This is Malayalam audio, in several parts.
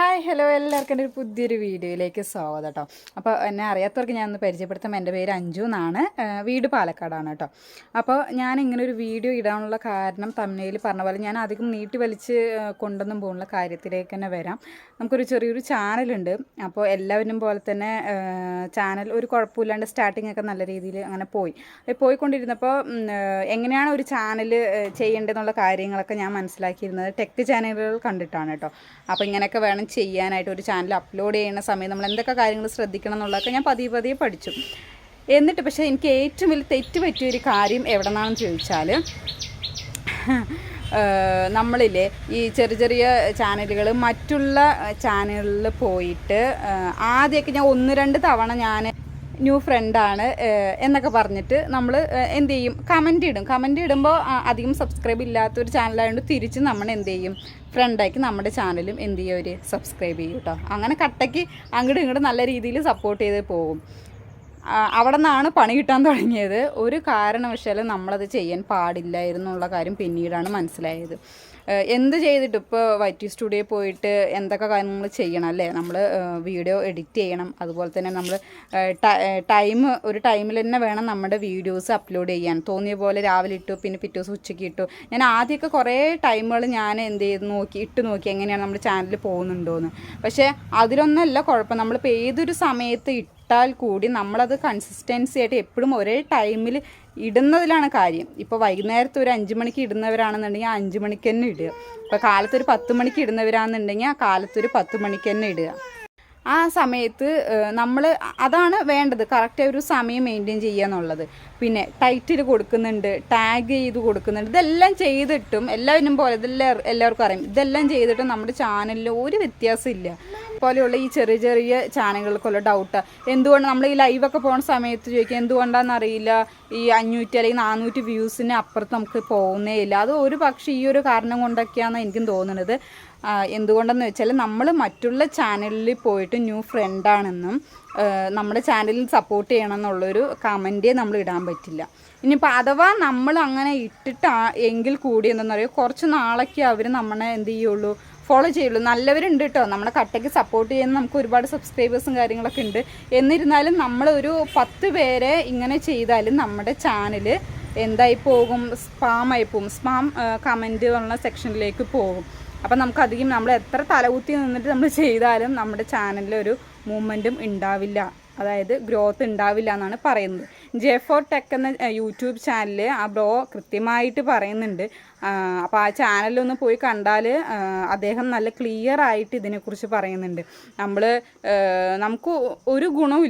ഹായ് ഹലോ എല്ലാവർക്കും എന്റെ ഒരു പുതിയൊരു വീഡിയോയിലേക്ക് സ്വാഗതം കേട്ടോ. അപ്പോൾ എന്നെ അറിയാത്തവർക്ക് ഞാൻ ഒന്ന് പരിചയപ്പെടുത്താം. എന്റെ പേര് അഞ്ജു എന്നാണ്. വീട് പാലക്കാടാണ് കേട്ടോ. അപ്പോൾ ഞാൻ ഇങ്ങനെ ഒരു വീഡിയോ ഇടാനുള്ള കാരണം തമിഴിൽ പറഞ്ഞ പോലെ ഞാൻ അധികം നീട്ടി വലിച്ച് കൊണ്ടൊന്നും പോകുന്ന കാര്യത്തിലേക്ക് തന്നെ വരാം. നമുക്കൊരു ചെറിയൊരു ചാനലുണ്ട് അപ്പോൾ എല്ലാവരും പോലെ തന്നെ ചാനൽ ഒരു കുഴപ്പമില്ലാണ്ട് സ്റ്റാർട്ടിംഗ് ഒക്കെ നല്ല രീതിയിൽ അങ്ങനെ പോയി. പോയിക്കൊണ്ടിരുന്നപ്പോൾ എങ്ങനെയാണ് ഒരു ചാനൽ ചെയ്യേണ്ടതെന്നുള്ള കാര്യങ്ങളൊക്കെ ഞാൻ മനസ്സിലാക്കിയിരുന്നത്. ടെക് ചാനലുകൾ കണ്ടിട്ടാണ് കേട്ടോ. അപ്പോൾ ഇങ്ങനെയൊക്കെ വേണം ചെയ്യാനായിട്ട് ഒരു ചാനൽ അപ്ലോഡ് ചെയ്യുന്ന സമയം നമ്മൾ എന്തൊക്കെ കാര്യങ്ങൾ ശ്രദ്ധിക്കണം എന്നുള്ളതൊക്കെ ഞാൻ പതിയെ പതിയെ പഠിച്ചു. എന്നിട്ട് പക്ഷേ എനിക്ക് ഏറ്റവും വലിയ തെറ്റ് പറ്റിയൊരു കാര്യം എവിടെ നിന്നാണെന്ന് ചോദിച്ചാൽ നമ്മളില്ലേ ഈ ചെറിയ ചെറിയ ചാനലുകൾ മറ്റുള്ള ചാനലുകളിൽ പോയിട്ട് ആദ്യമൊക്കെ ഞാൻ ഒന്ന് രണ്ട് തവണ ഞാൻ ന്യൂ ഫ്രണ്ടാണ് എന്നൊക്കെ പറഞ്ഞിട്ട് നമ്മൾ എന്ത് ചെയ്യും? കമന്റ് ഇടും. കമന്റ് ഇടുമ്പോൾ അധികം സബ്സ്ക്രൈബ് ഇല്ലാത്തൊരു ചാനലായതുകൊണ്ട് തിരിച്ച് നമ്മൾ എന്ത് ചെയ്യും? ഫ്രണ്ടാക്കി നമ്മുടെ ചാനലും എന്ത് ചെയ്യും? അവർ സബ്സ്ക്രൈബ് ചെയ്യും കേട്ടോ അങ്ങനെ കട്ടയ്ക്ക് അങ്ങോട്ടും ഇങ്ങോട്ടും നല്ല രീതിയിൽ സപ്പോർട്ട് ചെയ്ത് പോകും. അവിടെ നിന്നാണ് പണി കിട്ടാൻ തുടങ്ങിയത്. ഒരു കാരണവശാലും നമ്മളത് ചെയ്യാൻ പാടില്ലായിരുന്നുള്ള കാര്യം പിന്നീടാണ് മനസ്സിലായത്. എന്ത് ചെയ്തിട്ട് ഇപ്പോൾ വൈറ്റി സ്റ്റുഡിയോ പോയിട്ട് എന്തൊക്കെ കാര്യങ്ങൾ ചെയ്യണം അല്ലേ? നമ്മൾ വീഡിയോ എഡിറ്റ് ചെയ്യണം. അതുപോലെ തന്നെ നമ്മൾ ടൈം ഒരു ടൈമിൽ തന്നെ വേണം നമ്മുടെ വീഡിയോസ് അപ്ലോഡ് ചെയ്യാൻ. തോന്നിയ പോലെ രാവിലെ ഇട്ടു പിന്നെ പിറ്റേ ദിവസം ഉച്ചയ്ക്ക് ഇട്ടു. ഞാൻ ആദ്യമൊക്കെ കുറേ ടൈമുകൾ ഞാൻ എന്ത് ചെയ്ത് നോക്കി ഇട്ട് നോക്കി എങ്ങനെയാണ് നമ്മുടെ ചാനൽ പോകുന്നുണ്ടോയെന്ന് പക്ഷേ അതിലൊന്നല്ല കുഴപ്പം. നമ്മളിപ്പോൾ ഏതൊരു സമയത്ത് ഇട്ടാൽ കൂടി നമ്മളത് കൺസിസ്റ്റൻസി ആയിട്ട് എപ്പോഴും ഒരേ ടൈമിൽ ഇടുന്നതിലാണ് കാര്യം. ഇപ്പോൾ വൈകുന്നേരത്ത് ഒരു അഞ്ച് മണിക്ക് ഇടുന്നവരാണെന്നുണ്ടെങ്കിൽ അഞ്ച് മണിക്ക് തന്നെ ഇടുക. ഇപ്പോൾ കാലത്തൊരു പത്ത് മണിക്ക് ഇടുന്നവരാണെന്നുണ്ടെങ്കിൽ ആ കാലത്തൊരു പത്ത് മണിക്ക് തന്നെ ഇടുക. ആ സമയത്ത് നമ്മൾ അതാണ് വേണ്ടത്. കറക്റ്റ് ഒരു സമയം മെയിന്റെയിൻ ചെയ്യുക എന്നുള്ളത്. പിന്നെ ടൈറ്റിൽ കൊടുക്കുന്നുണ്ട് ടാഗ് ചെയ്ത് കൊടുക്കുന്നുണ്ട്. ഇതെല്ലാം ചെയ്തിട്ടും എല്ലാവരും പോലെ ഇതെല്ലാം എല്ലാവർക്കും അറിയാം. ഇതെല്ലാം ചെയ്തിട്ടും നമ്മുടെ ചാനലിൽ ഒരു വ്യത്യാസമില്ല. പോലെയുള്ള ഈ ചെറിയ ചെറിയ ചാനലുകൾക്കുള്ള ഡൗട്ട് എന്തുകൊണ്ട് നമ്മൾ ഈ ലൈവൊക്കെ പോകുന്ന സമയത്ത് ചോദിക്കുക എന്തുകൊണ്ടാണെന്ന് അറിയില്ല? ഈ അഞ്ഞൂറ്റി അല്ലെങ്കിൽ നാനൂറ്റി വ്യൂസിന് അപ്പുറത്ത് നമുക്ക് പോകുന്നേ ഇല്ല. അത് ഒരു പക്ഷേ ഈ ഒരു കാരണം കൊണ്ടൊക്കെയാണ് എനിക്കും തോന്നുന്നത് എന്തുകൊണ്ടെന്ന് വെച്ചാൽ നമ്മൾ മറ്റുള്ള ചാനലിൽ പോയിട്ട് ന്യൂ ഫ്രണ്ടാണെന്നും നമ്മുടെ ചാനലിൽ സപ്പോർട്ട് ചെയ്യണം എന്നുള്ളൊരു കമന്റേ നമ്മൾ ഇടാൻ പറ്റില്ല. ഇനിയിപ്പോൾ അഥവാ നമ്മൾ അങ്ങനെ ഇട്ടിട്ടാ എങ്കിൽ കൂടി എന്താണെന്ന് പറയുക കുറച്ച് നാളൊക്കെ അവർ നമ്മളെ എന്ത് ചെയ്യുള്ളൂ ഫോളോ ചെയ്യുള്ളൂ. നല്ലവരുണ്ട് കേട്ടോ നമ്മുടെ കട്ടയ്ക്ക് സപ്പോർട്ട് ചെയ്യുന്ന നമുക്ക് ഒരുപാട് സബ്സ്ക്രൈബേഴ്സും കാര്യങ്ങളൊക്കെ ഉണ്ട്. എന്നിരുന്നാലും നമ്മളൊരു പത്ത് പേരെ ഇങ്ങനെ ചെയ്താലും നമ്മുടെ ചാനൽ എന്തായി പോകും സ്പാമായി പോകും. സ്പാം കമന്റ് ഉള്ള സെക്ഷനിലേക്ക് പോകും. അപ്പം നമുക്ക് അധികം നമ്മൾ എത്ര തലകുത്തി നിന്നിട്ട് നമ്മൾ ചെയ്താലും നമ്മുടെ ചാനലിൽ ഒരു മൂവ്മെന്റും ഉണ്ടാവില്ല അതായത് ഗ്രോത്ത് ഉണ്ടാവില്ല എന്നാണ് പറയുന്നത്. ജെ ഫോർ ടെക് എന്ന യൂട്യൂബ് ചാനൽ ആ ബ്രോ കൃത്യമായിട്ട് പറയുന്നുണ്ട്. അപ്പോൾ ആ ചാനലൊന്ന് പോയി കണ്ടാൽ അദ്ദേഹം നല്ല ക്ലിയർ ആയിട്ട് ഇതിനെക്കുറിച്ച് പറയുന്നുണ്ട്. നമ്മൾ നമുക്ക് ഒരു ഗുണവും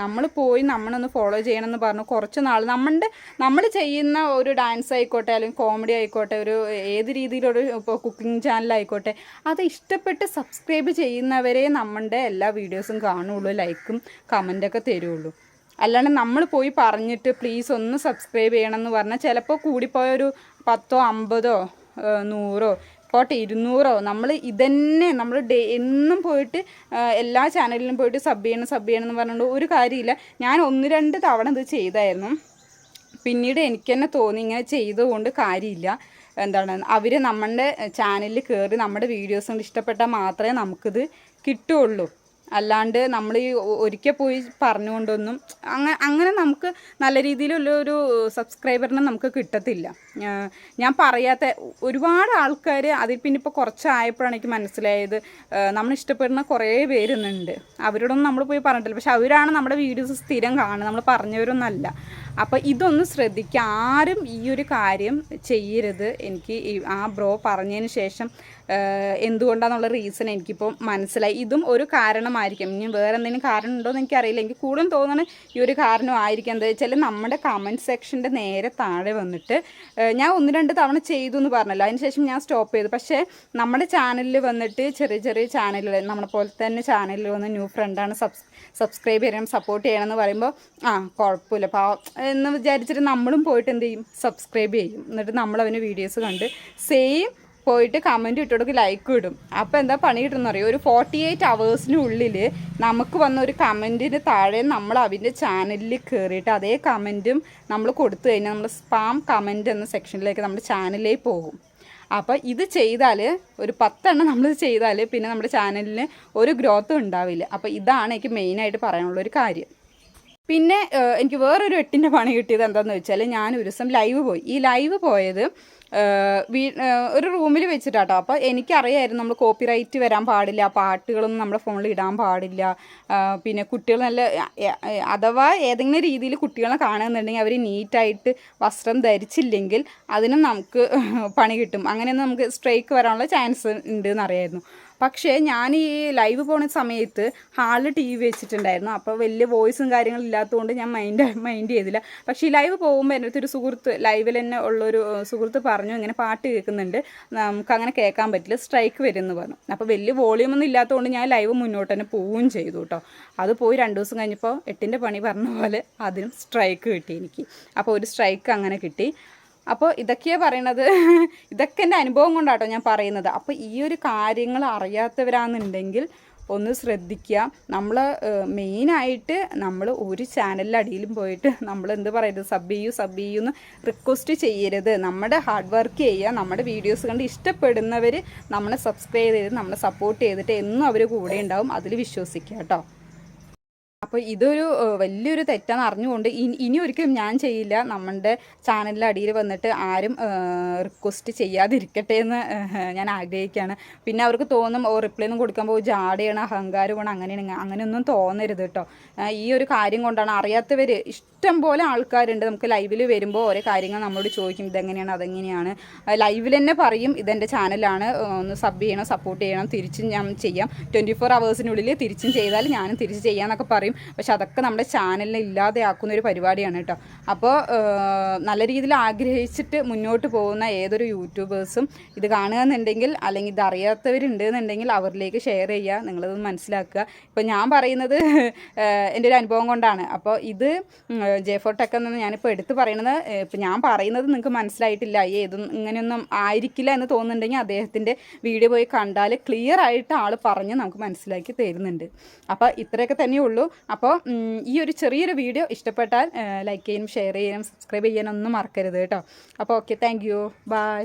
നമ്മൾ പോയി നമ്മളൊന്ന് ഫോളോ ചെയ്യണമെന്ന് പറഞ്ഞു. കുറച്ച് നാൾ നമ്മളുടെ നമ്മൾ ചെയ്യുന്ന ഒരു ഡാൻസ് ആയിക്കോട്ടെ അല്ലെങ്കിൽ കോമഡി ആയിക്കോട്ടെ ഒരു ഏത് രീതിയിലൊരു ഇപ്പോൾ കുക്കിംഗ് ചാനലായിക്കോട്ടെ അത് ഇഷ്ടപ്പെട്ട് സബ്സ്ക്രൈബ് ചെയ്യുന്നവരെ നമ്മളുടെ എല്ലാ വീഡിയോസും കാണുള്ളൂ ലൈക്കും കമന്റൊക്കെ തരുള്ളൂ. അല്ലാണ്ട് നമ്മൾ പോയി പറഞ്ഞിട്ട് പ്ലീസ് ഒന്ന് സബ്സ്ക്രൈബ് ചെയ്യണം എന്ന് പറഞ്ഞാൽ ചിലപ്പോൾ കൂടിപ്പോയ ഒരു പത്തോ അമ്പതോ നൂറോ പോട്ടെ ഇരുന്നൂറോ. നമ്മൾ ഇതന്നെ നമ്മൾ ഡേ എന്നും പോയിട്ട് എല്ലാ ചാനലിലും പോയിട്ട് സബ് ചെയ്യണം സബ് ചെയ്യണം എന്ന് പറഞ്ഞുകൊണ്ട് ഒരു കാര്യമില്ല. ഞാൻ ഒന്ന് രണ്ട് തവണ ഇത് ചെയ്തായിരുന്നു. പിന്നീട് എനിക്ക് തന്നെ തോന്നി ഇങ്ങനെ ചെയ്തുകൊണ്ട് കാര്യമില്ല. എന്താണ് അവർ നമ്മളുടെ ചാനലിൽ കയറി നമ്മുടെ വീഡിയോസ് ഇഷ്ടപ്പെട്ടാൽ മാത്രമേ നമുക്കിത് കിട്ടുള്ളൂ. അല്ലാണ്ട് നമ്മൾ ഈ ഒരിക്കൽ പോയി പറഞ്ഞുകൊണ്ടൊന്നും അങ്ങനെ അങ്ങനെ നമുക്ക് നല്ല രീതിയിലുള്ള ഒരു സബ്സ്ക്രൈബറിനെ നമുക്ക് കിട്ടത്തില്ല. ഞാൻ പറയാത്ത ഒരുപാട് ആൾക്കാർ അതിൽ പിന്നെ ഇപ്പോൾ കുറച്ചായപ്പോഴാണ് എനിക്ക് മനസ്സിലായത് നമ്മൾ ഇഷ്ടപ്പെടുന്ന കുറേ പേരുന്നുണ്ട്. അവരോടൊന്നും നമ്മൾ പോയി പറഞ്ഞിട്ടില്ല. പക്ഷെ അവരാണ് നമ്മുടെ വീഡിയോസ് സ്ഥിരം കാണുന്നത്. നമ്മൾ പറഞ്ഞവരൊന്നല്ല. അപ്പോൾ ഇതൊന്ന് ശ്രദ്ധിക്കുക. ആരും ഈ ഒരു കാര്യം ചെയ്യരുത്. എനിക്ക് ആ ബ്രോ പറഞ്ഞതിന് ശേഷം എന്തുകൊണ്ടാണെന്നുള്ള റീസൺ എനിക്കിപ്പോൾ മനസ്സിലായി. ഇതും ഒരു കാരണമായിരിക്കും. ഇനി വേറെ എന്തെങ്കിലും കാരണം ഉണ്ടോ എന്ന് എനിക്കറിയില്ല. എനിക്ക് കൂടുതലും തോന്നുന്നത് ഈ ഒരു കാരണമായിരിക്കും. എന്താ വെച്ചാൽ നമ്മുടെ കമന്റ് സെക്ഷന്റെ നേരെ താഴെ വന്നിട്ട് ഞാൻ ഒന്ന് രണ്ട് തവണ ചെയ്തു എന്ന് പറഞ്ഞല്ലോ അതിനുശേഷം ഞാൻ സ്റ്റോപ്പ് ചെയ്തു. പക്ഷേ നമ്മുടെ ചാനലിൽ വന്നിട്ട് ചെറിയ ചെറിയ ചാനലുകൾ നമ്മളെ പോലെ തന്നെ ചാനലിൽ വന്ന് ന്യൂ ഫ്രണ്ടാണ് സബ്സ് സബ്സ്ക്രൈബ് ചെയ്യണം സപ്പോർട്ട് ചെയ്യണം എന്ന് പറയുമ്പോൾ ആ കുഴപ്പമില്ല പാവം. എന്ന് വിചാരിച്ചിട്ട് നമ്മളും പോയിട്ട് എന്ത് ചെയ്യും? സബ്സ്ക്രൈബ് ചെയ്യും. എന്നിട്ട് നമ്മൾ അവന് വീഡിയോസ് കണ്ട് സെയിം പോയിട്ട് കമന്റ് ഇട്ട് കൊടുക്കും ലൈക്ക് ഇടും. അപ്പോൾ എന്താ പണി കിട്ടുന്ന അറിയോ? ഒരു ഫോർട്ടി എയ്റ്റ് അവേഴ്സിനുള്ളിൽ നമുക്ക് വന്ന ഒരു കമന്റിന് താഴെ നമ്മൾ അവന്റെ ചാനലിൽ കയറിയിട്ട് അതേ കമന്റും നമ്മൾ കൊടുത്തു കഴിഞ്ഞാൽ നമ്മൾ സ്പാം കമന്റ് എന്ന സെക്ഷനിലേക്ക് നമ്മുടെ ചാനലിലേക്ക് പോകും. അപ്പോൾ ഇത് ചെയ്താൽ ഒരു പത്തെണ്ണം നമ്മൾ ചെയ്താൽ പിന്നെ നമ്മുടെ ചാനലിന് ഒരു ഗ്രോത്തും ഉണ്ടാവില്ല. അപ്പോൾ ഇതാണ് എനിക്ക് മെയിനായിട്ട് പറയാനുള്ള ഒരു കാര്യം. പിന്നെ എനിക്ക് വേറൊരു എട്ടിന്റെ പണി കിട്ടിയത് എന്താണെന്ന് വെച്ചാൽ ഞാൻ ഒരു ദിവസം ലൈവ് പോയി. ഈ ലൈവ് പോയത് വീ ഒരു റൂമിൽ വെച്ചിട്ടാട്ടോ. അപ്പോൾ എനിക്കറിയായിരുന്നു നമ്മൾ കോപ്പി റൈറ്റ് വരാൻ പാടില്ല പാട്ടുകളൊന്നും നമ്മുടെ ഫോണിൽ ഇടാൻ പാടില്ല പിന്നെ കുട്ടികൾ നല്ല അഥവാ ഏതെങ്കിലും രീതിയിൽ കുട്ടികളെ കാണുന്നുണ്ടെങ്കിൽ അവർ നീറ്റായിട്ട് വസ്ത്രം ധരിച്ചില്ലെങ്കിൽ അതിനും നമുക്ക് പണി കിട്ടും. അങ്ങനെയൊന്നും നമുക്ക് സ്ട്രൈക്ക് വരാനുള്ള ചാൻസ് ഉണ്ട് എന്നറിയായിരുന്നു പക്ഷേ ഞാൻ ഈ ലൈവ് പോണ സമയത്ത് ഹാളിൽ ടി വി വെച്ചിട്ടുണ്ടായിരുന്നു. അപ്പോൾ വലിയ വോയിസും കാര്യങ്ങളും ഇല്ലാത്തതുകൊണ്ട് ഞാൻ മൈൻഡ് മൈൻഡ് ചെയ്തില്ല. പക്ഷേ ഈ ലൈവ് പോകുമ്പോൾ എന്റെ അടുത്തൊരു സുഹൃത്ത് ലൈവിൽ തന്നെ ഉള്ളൊരു സുഹൃത്ത് പറഞ്ഞു ഇങ്ങനെ പാട്ട് കേൾക്കുന്നുണ്ട്. നമുക്ക് അങ്ങനെ കേൾക്കാൻ പറ്റില്ല സ്ട്രൈക്ക് വരുമെന്ന് പറഞ്ഞു. അപ്പോൾ വലിയ വോളിയം ഒന്നും ഇല്ലാത്തതുകൊണ്ട് ഞാൻ ലൈവ് മുന്നോട്ട് തന്നെ പോവുകയും ചെയ്തു കേട്ടോ അത് പോയി രണ്ട് ദിവസം കഴിഞ്ഞപ്പോൾ എട്ടിന്റെ പണി പറഞ്ഞ പോലെ അതിനും സ്ട്രൈക്ക് കിട്ടി എനിക്ക്. അപ്പോൾ ഒരു സ്ട്രൈക്ക് അങ്ങനെ കിട്ടി. അപ്പോൾ ഇതൊക്കെയാണ് പറയണത്. ഇതൊക്കെ എന്റെ അനുഭവം കൊണ്ടാണ് കൊണ്ടാട്ടോ ഞാൻ പറയുന്നത്. അപ്പോൾ ഈ ഒരു കാര്യങ്ങൾ അറിയാത്തവരാണെന്നുണ്ടെങ്കിൽ ഒന്ന് ശ്രദ്ധിക്കുക നമ്മൾ മെയിനായിട്ട് നമ്മൾ ഒരു ചാനലിന്റെ അടിയിലും പോയിട്ട് നമ്മൾ എന്ത് പറയരുത്? സബ് ചെയ്യൂ സബ് ചെയ്യൂ എന്ന് റിക്വസ്റ്റ് ചെയ്യരുത്. നമ്മുടെ ഹാർഡ് വർക്ക് ചെയ്യുക നമ്മുടെ വീഡിയോസ് കണ്ട് ഇഷ്ടപ്പെടുന്നവർ നമ്മളെ സബ്സ്ക്രൈബ് ചെയ്ത് നമ്മളെ സപ്പോർട്ട് ചെയ്തിട്ട് എന്നും അവർ കൂടെ ഉണ്ടാവും. അതിൽ വിശ്വസിക്കുക കേട്ടോ. അപ്പോൾ ഇതൊരു വലിയൊരു തെറ്റാന്ന് അറിഞ്ഞുകൊണ്ട് ഇനി ഒരിക്കലും ഞാൻ ചെയ്യില്ല. നമ്മുടെ ചാനലിന്റെ അടിയിൽ വന്നിട്ട് ആരും റിക്വസ്റ്റ് ചെയ്യാതിരിക്കട്ടെ എന്ന് ഞാൻ ആഗ്രഹിക്കുകയാണ് പിന്നെ അവർക്ക് തോന്നും ഓ റിപ്ലൈ ഒന്നും കൊടുക്കാൻ പോകും ജാടയാണ് അഹങ്കാരമാണ് അങ്ങനെയാണ് അങ്ങനെയൊന്നും തോന്നരുത് കേട്ടോ ഈ ഒരു കാര്യം കൊണ്ടാണ് അറിയാത്തവർ ഇഷ്ടം പോലെ ആൾക്കാരുണ്ട്. നമുക്ക് ലൈവിൽ വരുമ്പോൾ ഓരോ കാര്യങ്ങൾ നമ്മളോട് ചോദിക്കും ഇതെങ്ങനെയാണ് അതെങ്ങനെയാണ്? ലൈവിൽ തന്നെ പറയും ഇതെന്റെ ചാനലാണ് ഒന്ന് സബ് ചെയ്യണം സപ്പോർട്ട് ചെയ്യണം തിരിച്ചും ഞാൻ ചെയ്യാം. ട്വന്റി ഫോർ അവേഴ്സിനുള്ളിൽ തിരിച്ചും ചെയ്താൽ ഞാനും തിരിച്ച് ചെയ്യാമെന്നൊക്കെ പറയും. പക്ഷെ അതൊക്കെ നമ്മുടെ ചാനലിനെ ഇല്ലാതെയാക്കുന്ന ഒരു പരിപാടിയാണ് കേട്ടോ. അപ്പോൾ നല്ല രീതിയിൽ ആഗ്രഹിച്ചിട്ട് മുന്നോട്ട് പോകുന്ന ഏതൊരു യൂട്യൂബേഴ്സും ഇത് കാണുകയെന്നുണ്ടെങ്കിൽ അല്ലെങ്കിൽ ഇത് എന്നുണ്ടെങ്കിൽ അവരിലേക്ക് ഷെയർ ചെയ്യുക നിങ്ങളത് മനസ്സിലാക്കുക. ഇപ്പോൾ ഞാൻ പറയുന്നത് എന്റെ ഒരു അനുഭവം കൊണ്ടാണ്. അപ്പോൾ ഇത് ജെ ഫോർ ടെക് എന്ന് ഞാനിപ്പോൾ എടുത്ത് പറയുന്നത് ഇപ്പോൾ ഞാൻ പറയുന്നത് നിങ്ങൾക്ക് മനസ്സിലായിട്ടില്ല. ഏതും ഇങ്ങനെയൊന്നും ആയിരിക്കില്ല എന്ന് തോന്നുന്നുണ്ടെങ്കിൽ അദ്ദേഹത്തിന്റെ വീഡിയോ പോയി കണ്ടാൽ ക്ലിയർ ആയിട്ട് ആൾ പറഞ്ഞ് നമുക്ക് മനസ്സിലാക്കി തരുന്നുണ്ട്. അപ്പോൾ ഇത്രയൊക്കെ തന്നെയുള്ളൂ. അപ്പോൾ ഈ ഒരു ചെറിയൊരു വീഡിയോ ഇഷ്ടപ്പെട്ടാൽ ലൈക്ക് ചെയ്യാനും ഷെയർ ചെയ്യാനും സബ്സ്ക്രൈബ് ചെയ്യാനും ഒന്നും മറക്കരുത് കേട്ടോ. അപ്പോൾ ഓക്കെ താങ്ക് യു ബൈ